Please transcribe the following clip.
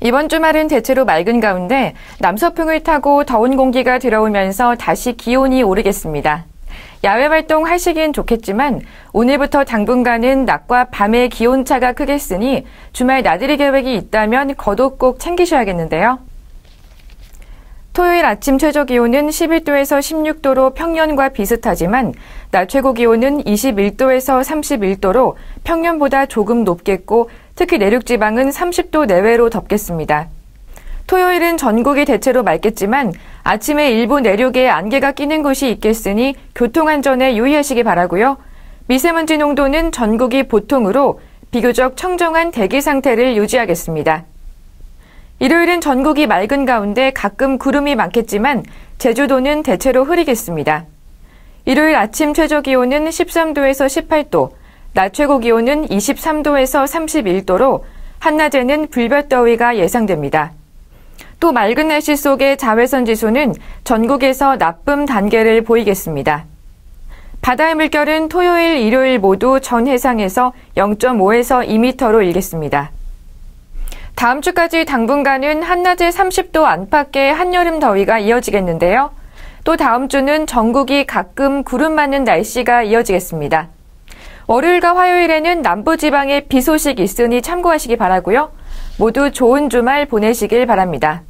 이번 주말은 대체로 맑은 가운데 남서풍을 타고 더운 공기가 들어오면서 다시 기온이 오르겠습니다. 야외 활동 하시긴 좋겠지만 오늘부터 당분간은 낮과 밤의 기온차가 크겠으니 주말 나들이 계획이 있다면 겉옷 꼭 챙기셔야겠는데요. 토요일 아침 최저 기온은 11도에서 16도로 평년과 비슷하지만 낮 최고 기온은 21도에서 31도로 평년보다 조금 높겠고 특히 내륙 지방은 30도 내외로 덥겠습니다. 토요일은 전국이 대체로 맑겠지만 아침에 일부 내륙에 안개가 끼는 곳이 있겠으니 교통안전에 유의하시기 바라고요. 미세먼지 농도는 전국이 보통으로 비교적 청정한 대기 상태를 유지하겠습니다. 일요일은 전국이 맑은 가운데 가끔 구름이 많겠지만 제주도는 대체로 흐리겠습니다. 일요일 아침 최저 기온은 13도에서 18도, 낮 최고 기온은 23도에서 31도로 한낮에는 불볕더위가 예상됩니다. 또 맑은 날씨 속에 자외선 지수는 전국에서 나쁨 단계를 보이겠습니다. 바다의 물결은 토요일, 일요일 모두 전 해상에서 0.5에서 2m로 일겠습니다. 다음 주까지 당분간은 한낮에 30도 안팎의 한여름 더위가 이어지겠는데요. 또 다음 주는 전국이 가끔 구름 많은 날씨가 이어지겠습니다. 월요일과 화요일에는 남부지방에 비 소식 있으니 참고하시기 바라고요. 모두 좋은 주말 보내시길 바랍니다.